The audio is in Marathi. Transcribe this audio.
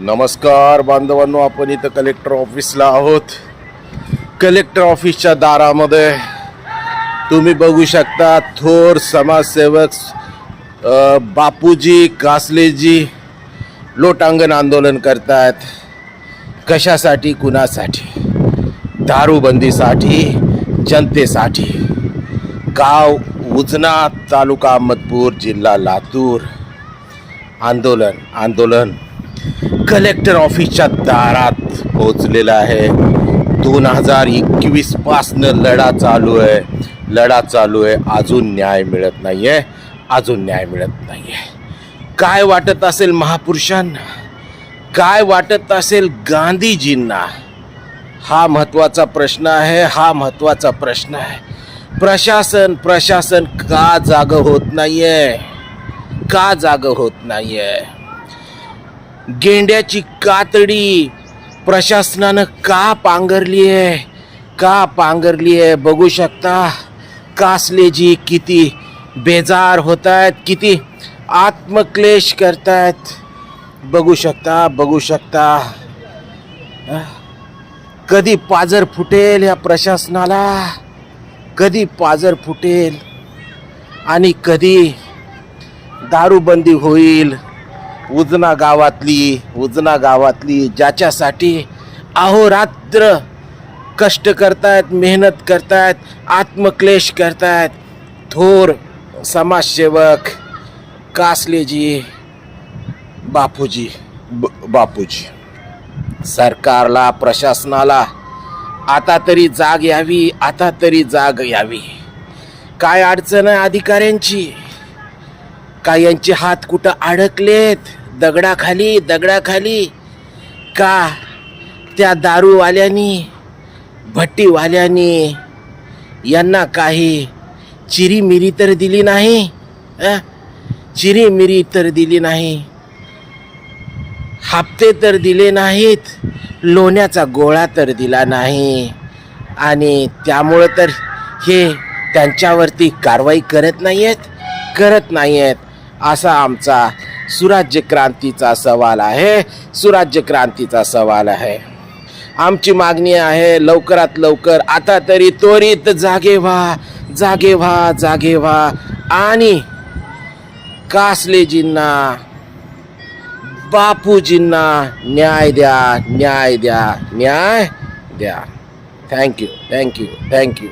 नमस्कार बांधवांनो आपण इथं कलेक्टर ऑफिसला आहोत. कलेक्टर ऑफिसच्या दारामध्ये तुम्ही बघू शकता थोर समाजसेवक बापूजी कासलेजी लोटांगण आंदोलन करतायत. कशासाठी? कुणासाठी? दारूबंदीसाठी जनतेसाठी. गाव उजना तालुका अहमदपूर जिल्हा लातूर. आंदोलन आंदोलन. कलेक्टर ऑफिसच्या दारात पोहोचलेलं आहे. दोन हजार एकवीस पासनं लढा चालू आहे. लढा चालू आहे. अजून न्याय मिळत नाही आहे अजून न्याय मिळत नाही आहे काय वाटत असेल महापुरुषांना? काय वाटत असेल गांधीजींना? हा महत्त्वाचा प्रश्न आहे. हा महत्त्वाचा प्रश्न आहे. प्रशासन प्रशासन का जाग होत नाही आहे का जाग होत नाही आहे गेंड्याची कातडी प्रशासनानं का पांघरली आहे? का पांघरली आहे? बघू शकता. कासलेजी किती बेजार होत आहेत किती आत्मक्लेश करतायत. बघू शकता बघू शकता. कधी पाजर फुटेल या प्रशासनाला? कधी पाजर फुटेल? आणि कधी दारूबंदी होईल? उजना गावातली उजना गावातली ज्याच्यासाठी अहोरात्र कष्ट करतायत मेहनत करतायत आत्मक्लेश करतायत थोर समाजसेवक कासलेजी बापूजी ब- बापूजी. सरकारला प्रशासनाला आता तरी जाग यावी आता तरी जाग यावी. काय अडचण आहे अधिकाऱ्यांची? काय यांचे हात कुठं अडकलेत? दगडाखाली दगडाखाली. का? त्या दारूवाल्यांनी भट्टीवाल्यांनी यांना काही चिरीमिरी तर दिली नाही? चिरीमिरी तर दिली नाही. हप्ते तर दिले नाहीत. लोण्याचा गोळा तर दिला नाही. आणि त्यामुळं तर हे त्यांच्यावरती कारवाई करत नाही आहेत करत नाही आहेत असा आमचा सुराज्य क्रांतीचा सवाल आहे. सुराज्य क्रांतीचा सवाल आहे. आमची मागणी आहे लवकरात लवकर आता तरी त्वरित जागे व्हा जागे व्हा जागे व्हा. आणि कासलेजींना बापूजींना न्याय द्या न्याय द्या न्याय द्या. Thank you thank you thank you